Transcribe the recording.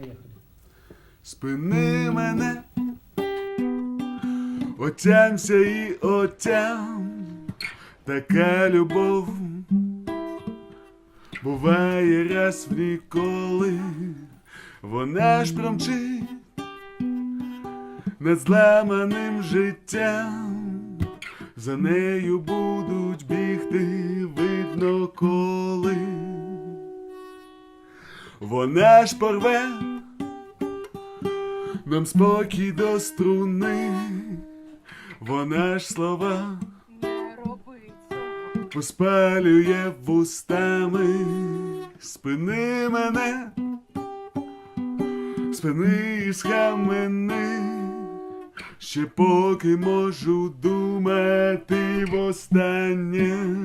Поїхали. Спини мене, отямся і отям, така любов буває раз в ніколи, вона ж промчить над зламаним життям, за нею будуть бігти, видно коли. Вона ж порве нам спокій до струни, вона ж слова поспалює вустами, спини мене, спини і схамени, ще поки можу думати востаннє.